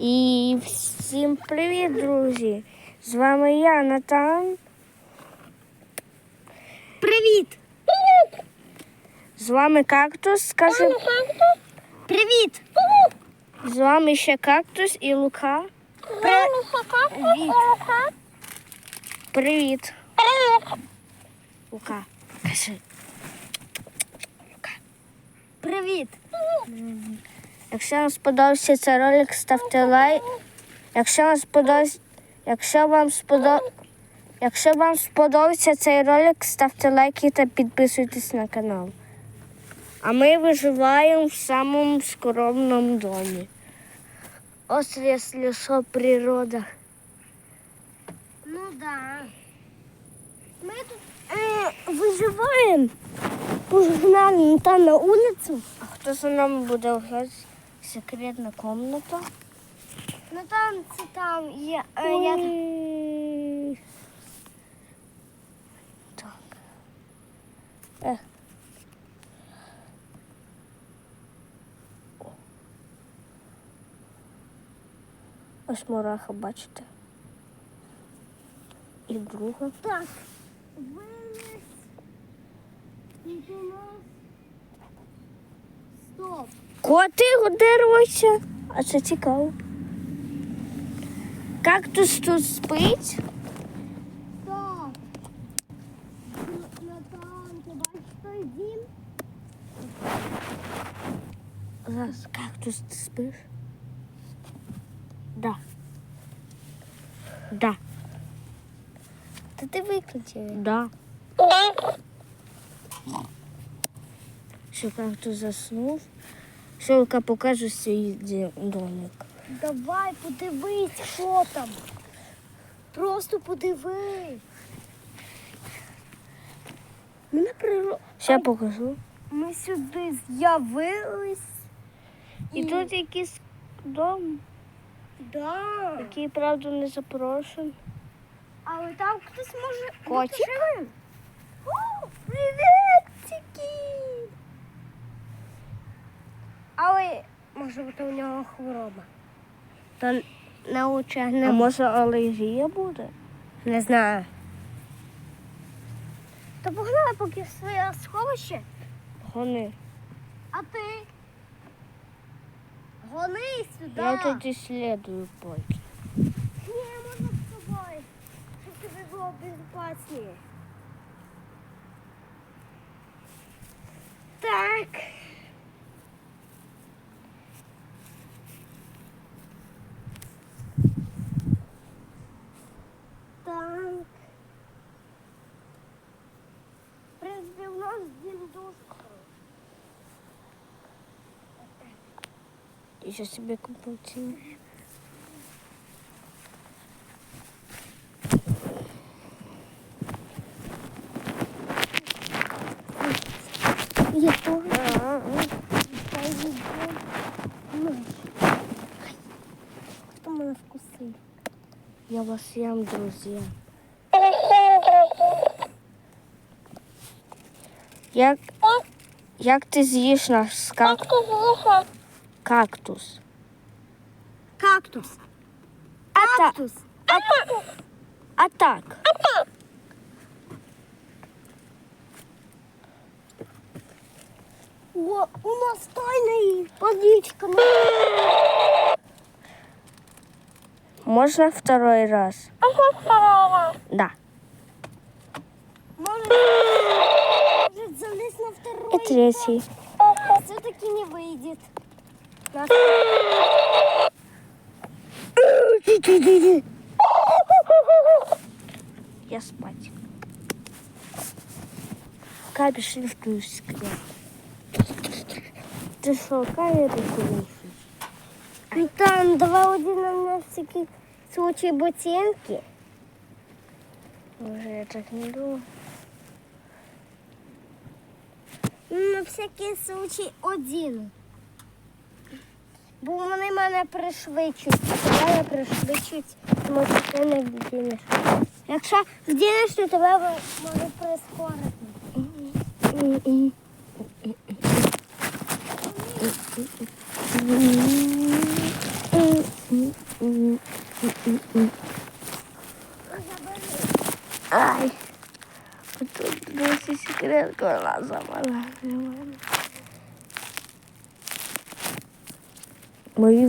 І всім привіт, друзі! З вами я, Натан. Привіт! З вами кактус. Скажи, Привіт! з вами ще кактус і Лука. Привіт! Привіт. Лука. Кажи. Привіт! Якщо вам сподобався цей ролик, ставте лайк. Якщо вам сподобався, якщо вам сподоб... Якщо вам сподобався цей ролик, ставте лайки та підписуйтесь на канал. А ми виживаємо в самому скромному домі. Ось якщо що, природа. Ну да. Ми тут Е, виживаємо. Погнали там на вулицю. А хто за нами буде грати? Секретна комната. ну там це там є. е, я... Так. Е. Ось мураха, бачите? І друга. Так. Виліз. І до нас. Стоп. Коти деруться. А це цікаво. Кактус тут спить. Той? Зараз кактус ти спиш? Да. Да. Та ти виключив. Да. Що кактус заснув. Шелка покаже свій домик. Давай подивись, що там. Просто подивись. Ми на природу. Ще покажу. Ми сюди з'явились. І тут якийсь дом, Да. який, правда, не запрошений. Але там хтось може. Котик? О, привітики! Але може бути у нього хвороба. Та На очах а може алергія буде? Не знаю. То погнали поки в своє сховище. Гони. А ти? Гони сюди. Я тут исследую поки. Ні, можна з тобою. Щоб тобі було безпечніше. Так. В принципі, у нас дім дуже хороший. І ще собі купив Я тоже. Хто мене вкусив? Я вас ям, друзі. Як, як ти з'їш наш скак... кактус? Кактус. А. Кактус. а так. О, у нас тайна водичка. Можно второй раз? Да. Может, может залезть на второй. И третий. Все-таки не выйдет. Нас- Я спать. Капи шрифтую склеп. Ты что, камеру слушаешь? Ну, Там два один на всякий случай ботинки. Уже я так не думаю. Ну, На всякий случай один. Бо вони мене пришвидшують. Тебе пришвидшують, тому що ти не вдінеш. Якщо вдінеш, то тебе може прискорити. Ай. Тут досі секретка вона замала.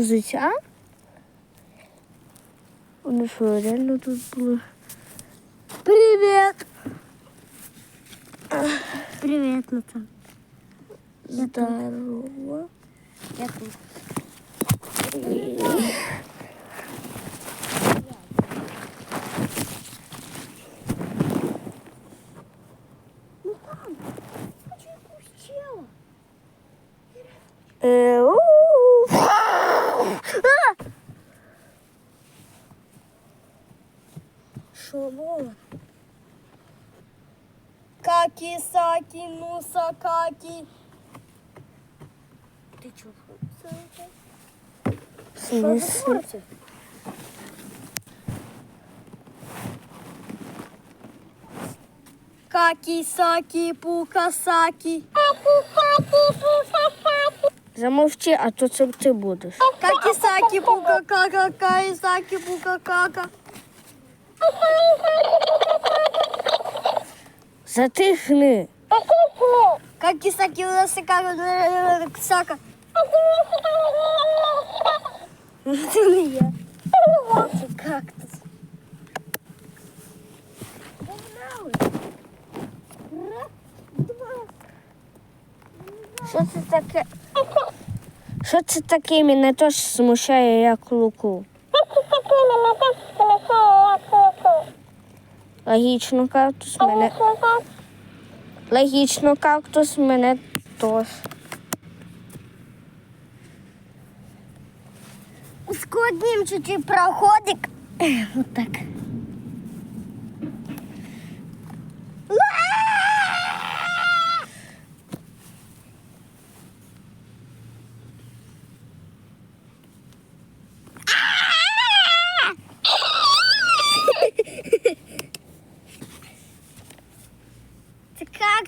Взуття? Вони що, реально тут були? Привіт! Привіт, Натан. Здорово. Я тут. Хочу якусь чела. Е, Було? Какі, сакі, нуса, какі. Ти чого? Що за творці? Какі, сакі, пука, сакі. Замовчи, а то це ти будеш. Какі, сакі, пука, кака, кай, сакі, пука, кака. Затихни. Какі, сакі, леси, кака, сака. Це не я. Це кактус. Що це таке? Що це таке? Мене теж смущає, як луку. Логічно, кактус мене. Логічно, кактус мене тож. Ускладним чуть-чуть проходик. Вот.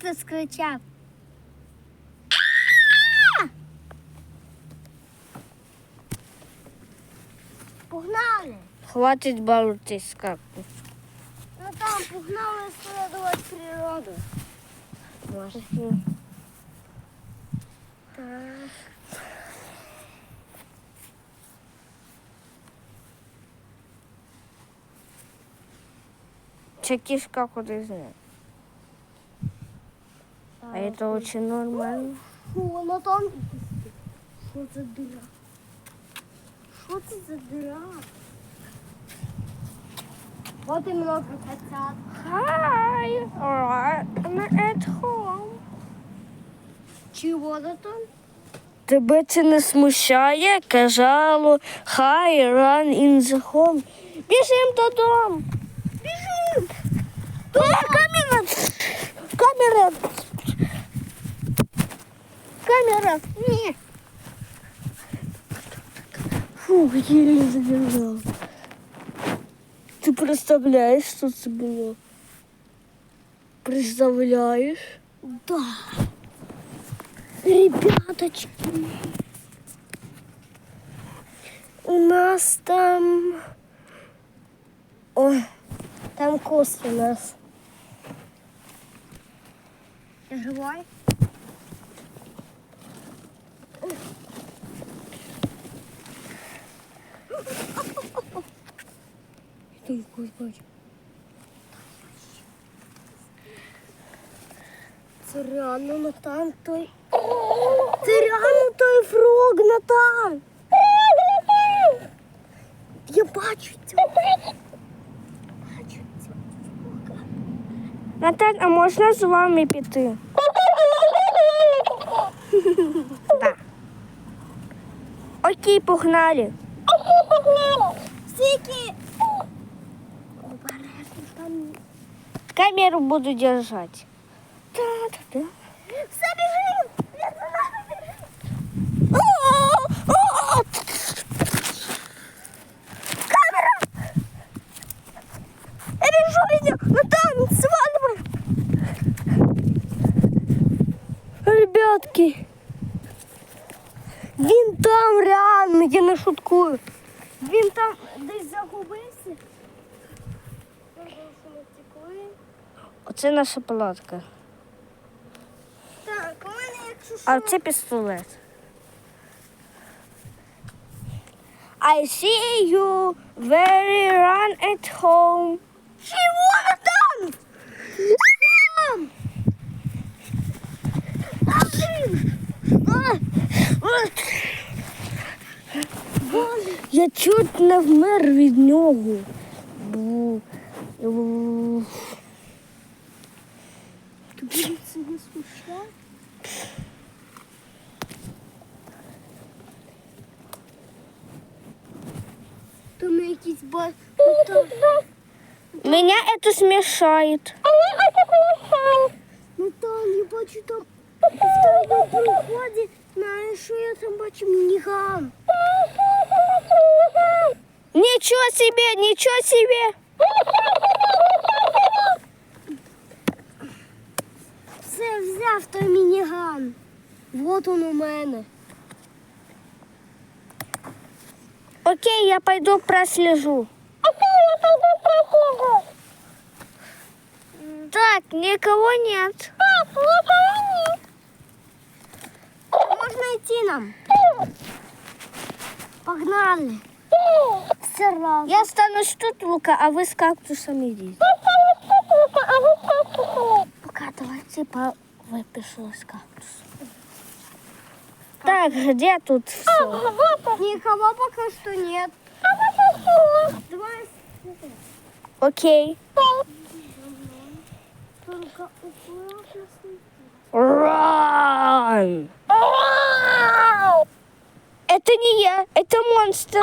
Це кактус кричав. Погнали! Хватить балуватись, кактус. Ну там погнали исследовать природу. Може. Так. Це кішка куди з. А це дуже нормально. Фу, ну там Що це дыра? Що це за дыра? Вот и много котят. Hi, alright, I'm at home. Чего это там? Тебе це не смущає? Казало, хай run in the home. Біжим додому. Біжим. Е, камера. Камера. Камера. Ні. Фух, еле задержав. Ти представляєш, що це було? Представляєш? Да. Ребяточки. У нас там... Ой, там куст у нас. Ты живой? Ти якось бачиш. Це реально Натан той. Це реально той фрог Натан. Я бачу цього. Бачу цього. Наталь, а можна з вами піти? Да. Окей, погнали. Скільки? Обережно там. Камеру буду держать. Да-да-да. Все біжим! Я за нами біжим! Камера! Я біжу, іди! Натан, свалимо! Ребятки, він там реально, я не шуткую. Він там десь загубився. Може, що ми втекли. Оце наша палатка. Так, у мене якщо що. А це пістолет. I see you very run at home. Чего там? Там! А, блин! А, а. Боже, Я чуть не вмер від нього. Бу. Бу. це не смішно? Там якісь ба... Там... Меня это смешает. Ну там, я бачу там в тому проході, знаєш, що я там бачу мініган. Ничего себе, ничего себе. Взяв той мініган. Вот он у мене. Окей, я пойду прослежу. Так, никого нет. Можна йти нам. Погнали. Все разом. Я останусь тут, Лука, а вы с кактусом идите. Пока давайте по выпишу с кактусом. Так, где тут все? Никого пока что нет. Давай. Окей. Только. Ран! Это не я, это монстр.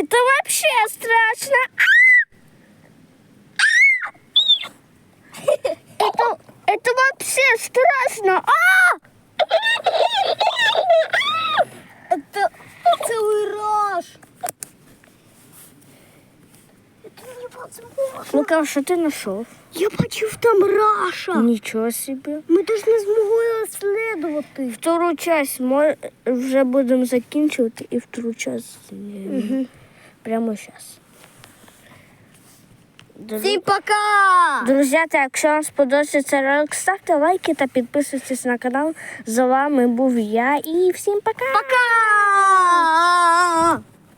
Это вообще страшно. Это, это вообще страшно. А! Это целый раш. Это невозможно. Лука, що ти знайшов? Я бачив там раша. Нічого собі. Ми теж не змогли розслідувати. Втору часть ми вже будемо закінчувати і втору часть е, Прямо зараз. Всім пока! Друзі, та якщо вам сподобався цей ролик, ставте лайки та підписуйтесь на канал. З вами був я і всім пока! Пока!